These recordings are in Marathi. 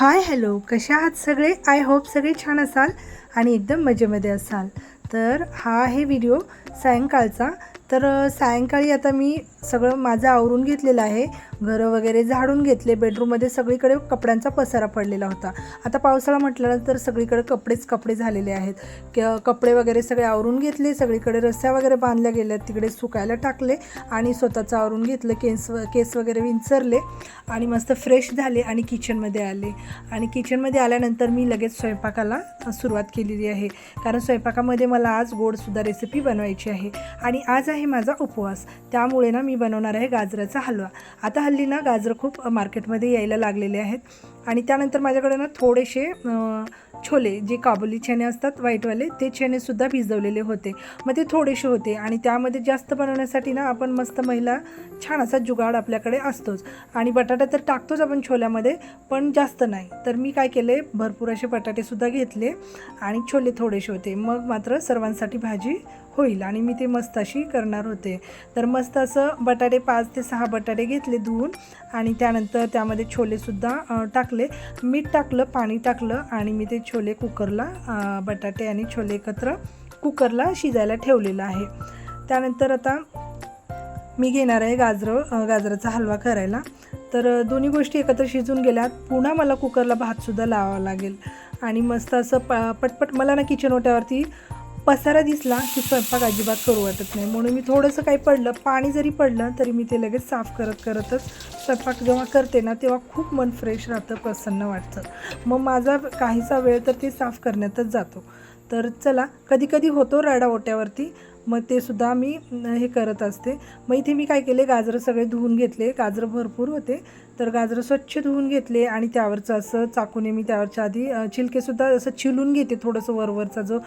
Hi hello. कशा आहात सगळे? आय होप सगळे छान असाल आणि एकदम मजेमध्ये असाल. तर हा आहे व्हिडिओ सायंकाळचा. तर सायंकाळी आता मी सगळं माझं आवरून घेतलेलं आहे. घरं वगैरे झाडून घेतले. बेडरूममध्ये सगळीकडे कपड्यांचा पसारा पडलेला होता. आता पावसाळा म्हटल्यानंतर सगळीकडे कपडेच कपडे झालेले आहेत. क कपडे वगैरे सगळे आवरून घेतले. सगळीकडे रस्त्या वगैरे बांधल्या गेल्या. तिकडे सुकायला टाकले आणि स्वतःचं आवरून घेतलं. केस व केस वगैरे विंचरले आणि मस्त फ्रेश झाले आणि किचनमध्ये आले. आणि किचनमध्ये आल्यानंतर मी लगेच स्वयंपाकाला सुरुवात केलेली आहे. कारण स्वयंपाकामध्ये मला आज गोडसुद्धा रेसिपी बनवायची आहे. आणि आज आहे माझा उपवास. त्यामुळे ना मी बनवणार आहे गाजराचा हलवा. आता हल्ली ना गाजरं खूप मार्केटमध्ये यायला लागलेले आहेत. आणि त्यानंतर माझ्याकडे ना थोडेसे छोले जे काबुली छेने असतात व्हाईटवाले ते छेनेसुद्धा भिजवलेले होते. मग ते थोडेसे होते आणि त्यामध्ये जास्त बनवण्यासाठी ना आपण मस्त महिला छान असा जुगाड आपल्याकडे असतोच. आणि बटाटा तर टाकतोच आपण छोल्यामध्ये पण जास्त नाही. तर मी काय केले भरपूर असे बटाटेसुद्धा घेतले आणि छोले थोडेसे होते. मग मात्र सर्वांसाठी भाजी होईल आणि मी ते मस्त अशी करणार होते. तर मस्त असं बटाटे पाच ते सहा बटाटे घेतले धुवून आणि त्यानंतर त्यामध्ये छोलेसुद्धा टाकले. मीठ टाकलं पाणी टाकलं आणि मी ते छोले कुकरला बटाटे आणि छोले एकत्र कुकरला शिजायला ठेवलेलं आहे. त्यानंतर आता मी घेणार आहे गाजरं गाजराचा हलवा करायला. तर दोन्ही गोष्टी एकत्र शिजून गेल्यात. पुन्हा मला कुकरला भातसुद्धा लावावा लागेल. आणि मस्त असं प पटपट मला ना किचन ओट्यावरती पसारा दिसला की स्वयंपाक अजिबात करू वाटत नाही. म्हणून मी थोडंसं काही पडलं. पाणी जरी पडलं तरी मी ते लगेच साफ करत करतच स्वयंपाक जेव्हा करते ना तेव्हा खूप मन फ्रेश राहतं प्रसन्न वाटतं. मग माझा काहीसा वेळ तर ते साफ करण्यातच जातो. तर चला कधी कधी होतो रडा ओट्यावरती. मग ते सुद्धा मी हे करत असते. मग इथे मी काय केले? गाजरं सगळे धुवून घेतले. गाजरं भरपूर होते. तर गाजरं स्वच्छ धुवून घेतले आणि त्यावरचं असं चाकूने मी त्यावरच्या आधी छिलकेसुद्धा असं चिलून घेते थोडंसं वरवरचा जो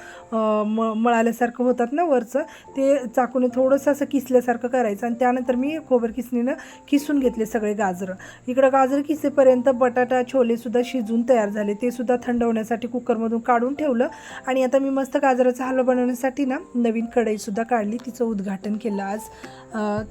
म मळाल्यासारखं होतात ना वरचं ते चाकूने थोडंसं असं किसल्यासारखं करायचं आणि त्यानंतर मी खोबर किसणीनं किसून घेतले सगळे गाजरं. इकडं गाजर किसेपर्यंत बटाटा छोलेसुद्धा शिजून तयार झाले. ते सुद्धा थंड होण्यासाठी कुकरमधून काढून ठेवलं आणि आता मी मस्त गाजराचा हलवा बनवण्यासाठी ना नवीन कढईसुद्धा काढली. तिचं उद्घाटन केलं आज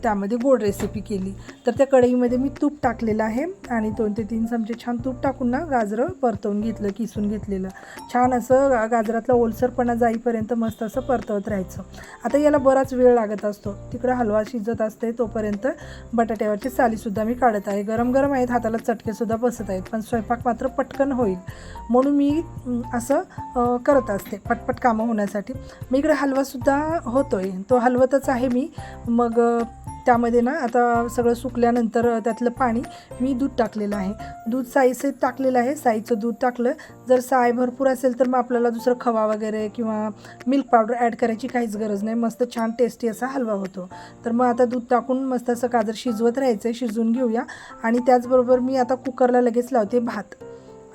त्यामध्ये गोड रेसिपी केली. तर त्या कढईमध्ये मी तूप टाकलेलं आहे. आहे आणि दोन ते तीन चमचे छान तूप टाकून ना गाजरं परतवून घेतलं किसून घेतलेलं. छान असं गा- गाजरातला ओलसरपणा जाईपर्यंत मस्त असं परतवत राहायचं. आता याला बराच वेळ लागत असतो. तिकडं हलवा शिजत असते तोपर्यंत बटाट्यावरची सालीसुद्धा मी काढत आहे. गरम गरम आहेत हाताला चटकेसुद्धा बसत आहेत पण स्वयंपाक मात्र पटकन होईल. म्हणून मी असं करत असते पटपट कामं होण्यासाठी. मी इकडे हलवासुद्धा होतो आहे तो हलवतच आहे मी. मग त्यामध्ये ना आता सगळं सुकल्यानंतर त्यातलं पाणी मी दूध टाकलेलं आहे. दूध साईचं टाकलेलं आहे. साईचं दूध टाकलं. जर साय भरपूर असेल तर मग आपल्याला दुसरं खवा वगैरे किंवा मिल्क पावडर ॲड करायची काहीच गरज नाही. मस्त छान टेस्टी असा हलवा होतो. तर मग आता दूध टाकून मस्त असं गाजर शिजवत राहायचं आहे शिजवून घेऊया. आणि त्याचबरोबर मी आता कुकरला लगेच लावते भात.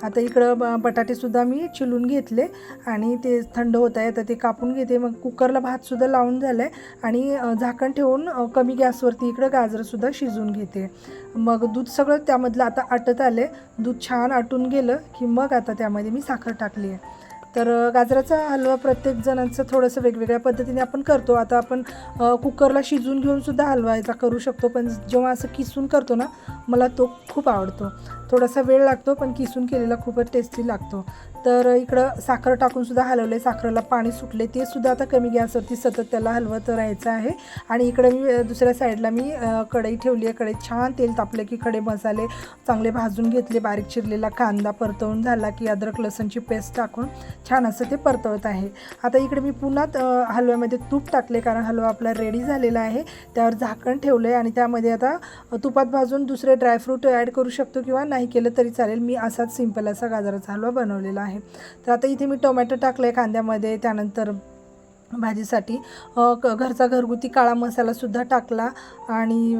आता इकडं ब बटाटेसुद्धा मी चिलून घेतले आणि ते थंड होत आहे तर ते कापून घेते. मग कुकरला भातसुद्धा लावून झालं आहे आणि झाकण ठेवून कमी गॅसवरती इकडं गाजरसुद्धा शिजवून घेते. मग दूध सगळं त्यामधलं आता आटत आले दूध छान आटून गेलं की मग आता त्यामध्ये मी साखर टाकली आहे तर गाजराचा हलवा प्रत्येक जणांचं थोडंसं वेगवेगळ्या पद्धतीने आपण करतो. आता आपण कुकरला शिजून घेऊन सुद्धा हलवा याचा करू शकतो. पण जेव्हा असं किसून करतो ना मला तो खूप आवडतो. थोडासा वेळ लागतो पण किसून केलेला खूपच टेस्टी लागतो. तर इकडं साखर टाकून सुद्धा हलवले साखरेला पाणी सुटले ते सुद्धा आता कमी गॅसवरती सतत त्याला हलवत राहायचं आहे. आणि इकडे मी दुसऱ्या साईडला मी कढई ठेवली आहे. कढईत छान तेल तापलं की खडे मसाले चांगले भाजून घेतले. बारीक चिरलेला कांदा परतवून झाला की अद्रक लसणची पेस्ट टाकून छान असं ते परतवत आहे. आता इकडे मी पुन्हा हलव्यामध्ये तूप टाकले कारण हलवा आपला रेडी झालेला आहे. त्यावर झाकण ठेवलं आहे आणि त्यामध्ये आता तुपात भाजून दुसरे ड्रायफ्रूट ॲड करू शकतो किंवा नाही केलं तरी चालेल. मी असाच सिंपल असा गाजराचा हलवा बनवलेला आहे. तर आता इथे मी टोमॅटो टाकलं आहे कांद्यामध्ये. त्यानंतर भाजीसाठी क घरचा घरगुती काळा मसालासुद्धा टाकला आणि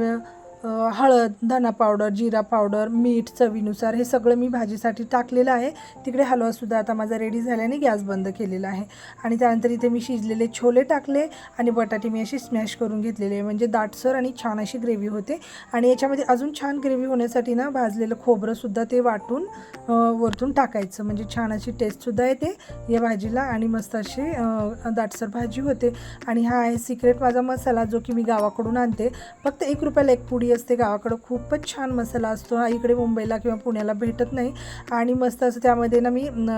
हळद धना पावडर जिरा पावडर मीठ चवीनुसार हे सगळं मी भाजीसाठी टाकलेलं आहे. तिकडे हलवासुद्धा आता माझा रेडी झाल्याने गॅस बंद केलेला आहे. आणि त्यानंतर इथे मी शिजलेले छोले टाकले आणि बटाटे मी अशी स्मॅश करून घेतलेले म्हणजे दाटसर आणि छान अशी ग्रेव्ही होते. आणि याच्यामध्ये अजून छान ग्रेव्ही होण्यासाठी ना भाजलेलं खोबरंसुद्धा ते वाटून वरतून टाकायचं. म्हणजे छान अशी टेस्टसुद्धा येते या भाजीला आणि मस्त अशी दाटसर भाजी होते. आणि हा आहे सिक्रेट माझा मसाला जो की मी गावाकडून आणते. फक्त एक रुपयाला एक पुडी असते. गावाकडं खूपच छान मसाला असतो. हा इकडे मुंबईला किंवा पुण्याला भेटत नाही. आणि मस्त असं त्यामध्ये ना मी न,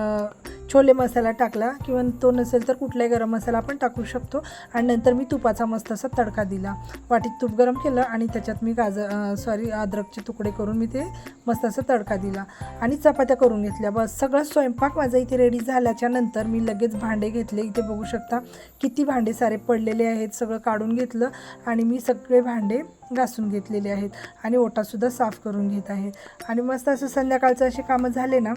छोले मसाला टाकला किंवा तो नसेल तर कुठलाही गरम मसाला आपण टाकू शकतो. आणि नंतर मी तुपाचा मस्त असा तडका दिला. वाटीत तूप गरम केलं आणि त्याच्यात मी गाजर सॉरी अद्रकचे तुकडे करून मी ते मस्त असा तडका दिला. आणि चपात्या करून घेतल्या. बस सगळं स्वयंपाक माझा इथे रेडी झाल्याच्यानंतर मी लगेच भांडे घेतले. इथे बघू शकता किती भांडे सारे पडलेले आहेत. सगळं काढून घेतलं आणि मी सगळे भांडे घासून घेतलेले आहेत. आणि ओटासुद्धा साफ करून घेत आहे. आणि मस्त असं संध्याकाळचं असे कामं झाले ना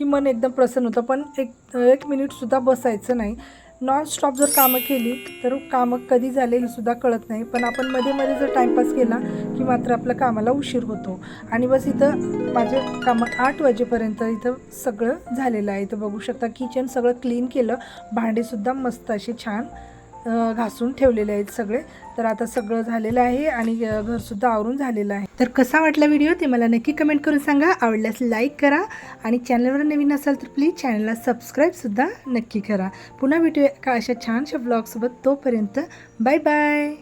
की मन एकदम प्रसन्न होतं. पण एक एक मिनिटसुद्धा बसायचं नाही. नॉन स्टॉप जर कामं केली तर कामं कधी झाले हे सुद्धा कळत नाही. पण आपण मध्ये मध्ये जर टाईमपास केला की मात्र आपल्या कामाला उशीर होतो. आणि बस इथं माझे कामं आठ वाजेपर्यंत इथं सगळं झालेलं आहे. इथं बघू शकता किचन सगळं क्लीन केलं. भांडेसुद्धा मस्त असे छान घासून ठेवलेले आहेत सगळे. तर आता सगळं झालेलं आहे आणि घरसुद्धा आवरून झालेलं आहे. तर कसा वाटला व्हिडिओ ते मला नक्की कमेंट करून सांगा. आवडल्यास लाईक करा आणि चॅनलवर नवीन असाल तर प्लीज चॅनलला सबस्क्राईबसुद्धा नक्की करा. पुन्हा भेटूया का अशा छानशा ब्लॉगसोबत तोपर्यंत बाय बाय.